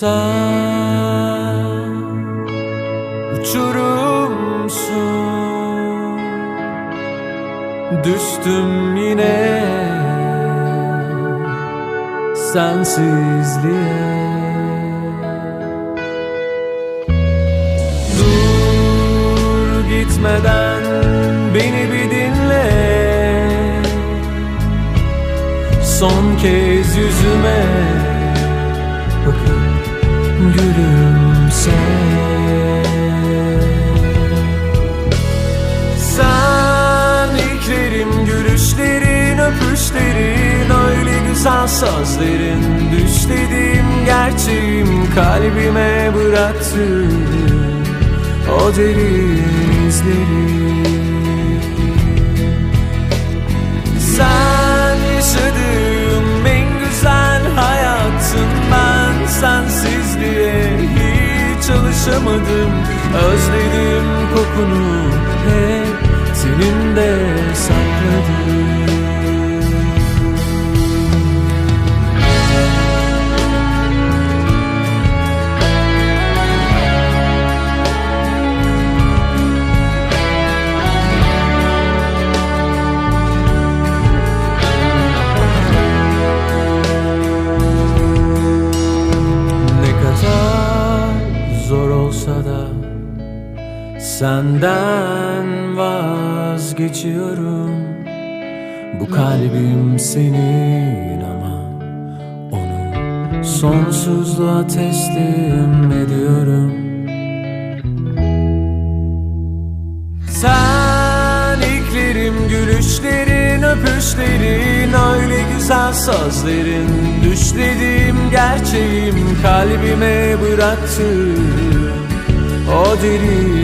Sen uçurumsun Düştüm yine sensizliğe. Dur gitmeden beni bir dinle. Son kez yüzüme bakıp gülümse. Sen ilklerim, gülüşlerin, öpüşlerin Öyle güzel sözlerin Düş dediğim gerçeğim Kalbime bıraktın O derin izleri hiç alışamadım Özledim kokunu Senden vazgeçiyorum. Bu kalbim senin ama Onu sonsuzluğa teslim ediyorum. Sen ilklerim, gülüşlerin, öpüşlerin Öyle güzel sözlerin. Düşlediğim gerçeğim Kalbime bıraktın O derin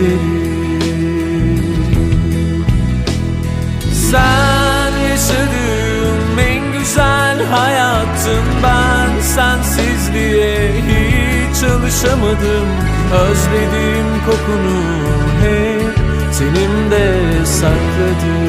izleri Sen yaşadığım en güzel hayatım Ben sensizliğe hiç alışamadım. Özledim kokunu hep senin de sakladım